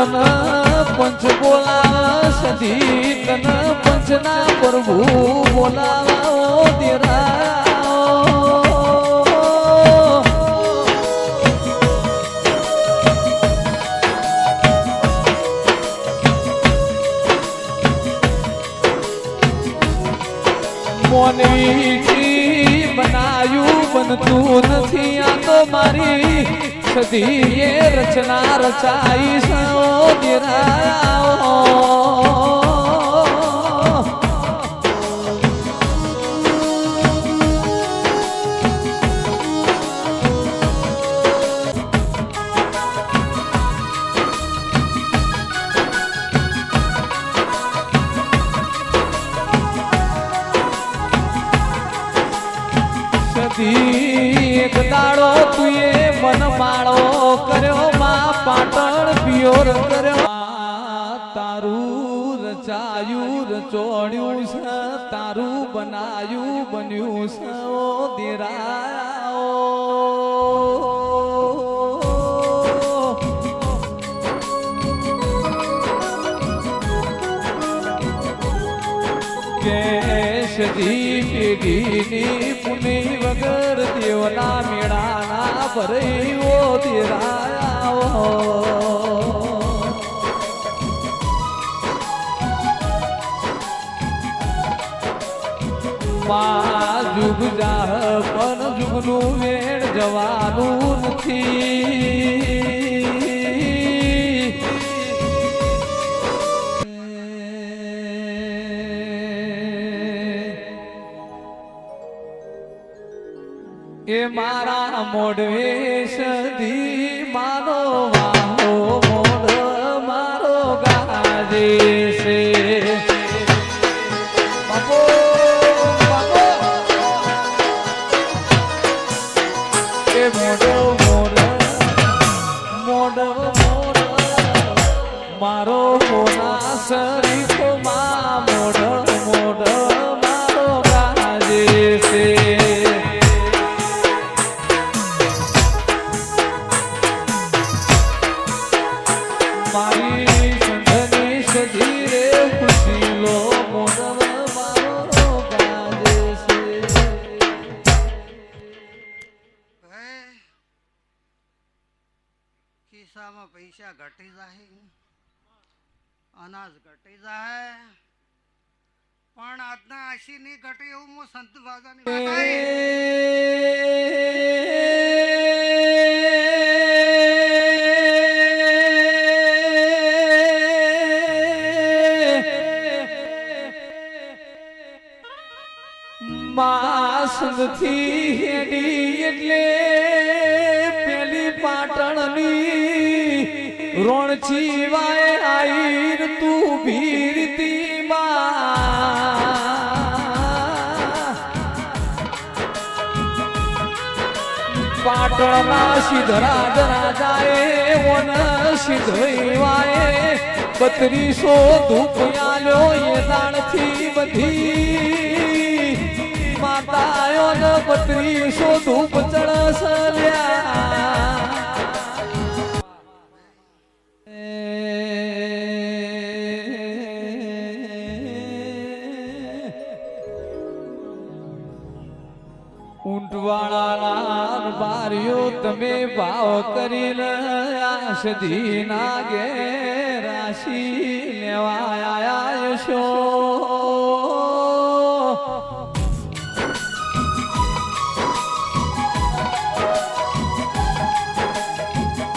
તન પંચ બોલાવ સધી તન પંચના પ્રભુ બોલાવો દેરા મોની બનાયું, બનતું નથી આ તો મારી સધી એ રચના રચાઈ સયો દેરાયા તારું રચાયું રચોડ્યું છે તારું બનાયું બન્યું છે ઓ દેરાયા કેશજી પેઢીની પુની વગર દેવના મેળાના ભરૈવો દેરાયા માં જુગ જા પણ જુગનું વેણ જવાનું નથી. એ મારા મોઢવે સધી મારો વાહો, મોઢ મારો ગાજે. ખિસ્સામાં પૈસા ઘટી જાય, અનાજ ઘટી જાય, પણ આજના આશી નહીં ઘટે એવું હું સંત બાજાની. માસથી એટલે પાટણની રોણચી વાય આઈર તું ભીરતી પાટણમાં સિદ્ધરાજ રાજાએ ઓન સિદ્ધવાએ બત્રીસો ધૂપિયાલો એ દાણથી બધી. માતાઓ ને બત્રીસો ધૂપ ચણસલ્યા. તમે ભાવ કરીને આશધી ના રાશિ રાશી લેવા આયા છો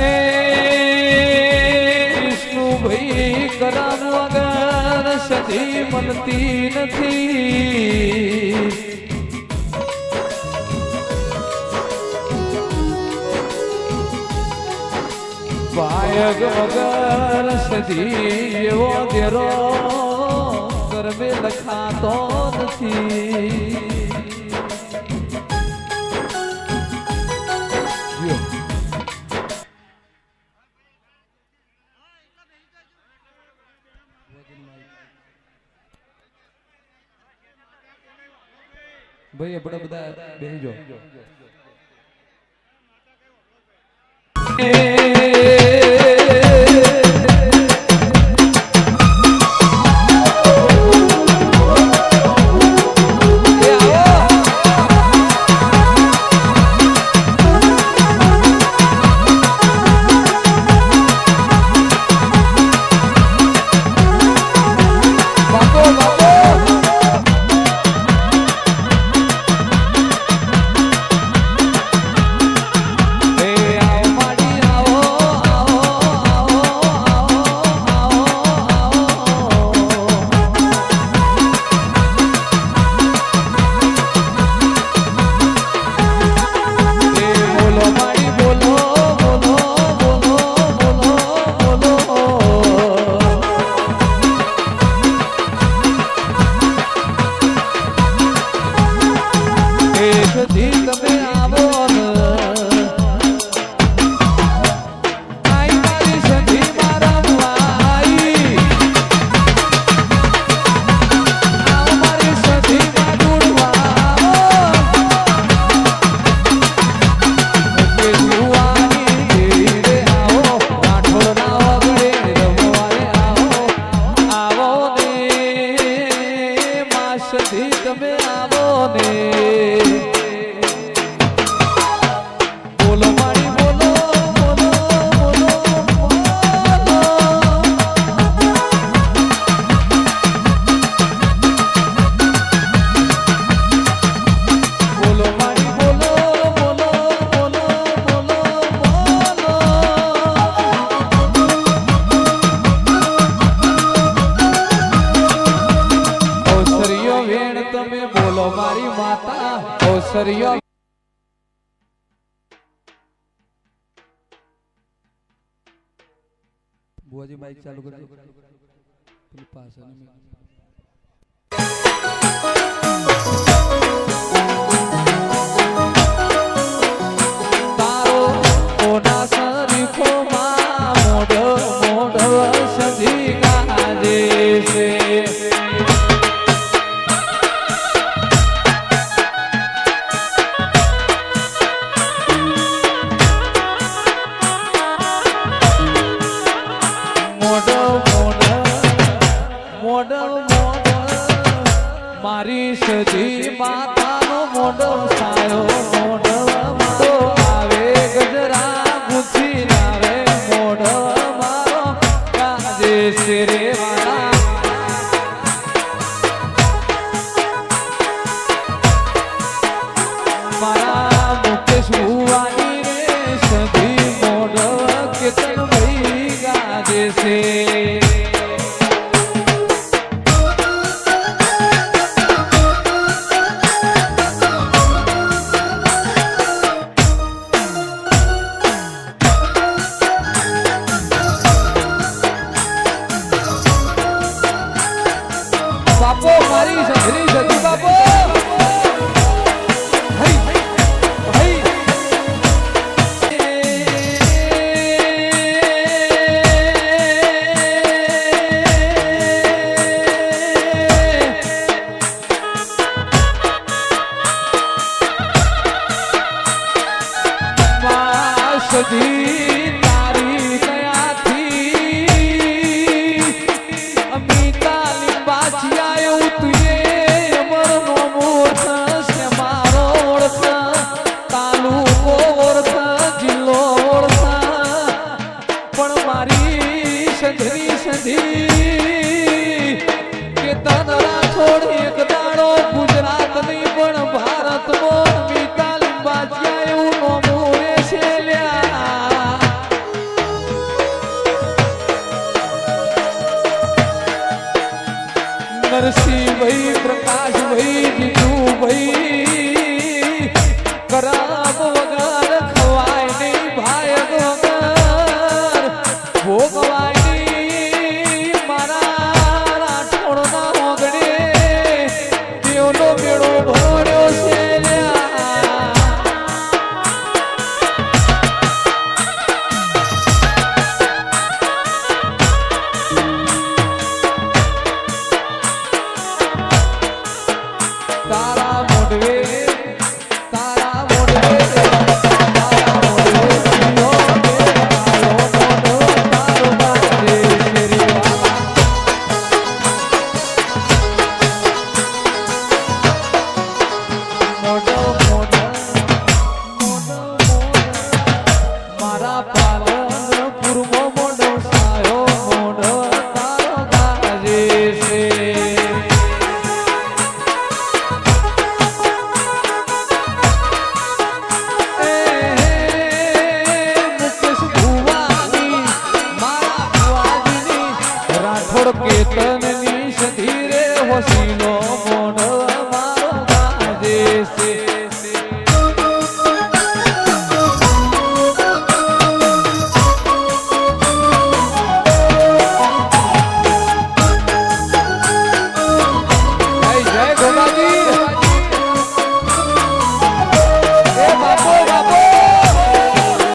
એ વિષ્ણુભાઈ કરમ વગર સધી મળતી નથી. પાયગ વગર સધી એવો દેરો ગરબે લખાતો નથી. ભાઈ આપણે બધા બેસી તમે બોલો મારી માતા ઓસરિયો बुआजी बाइक चालू कर दो पास है ना મોડલ મોડલ મારી સજી માતાનો મોડલ સાયો મોડલ આવે ગજરાત નરસિંહ ભાઈ પ્રકાશ ભાઈ જીતુ ભાઈ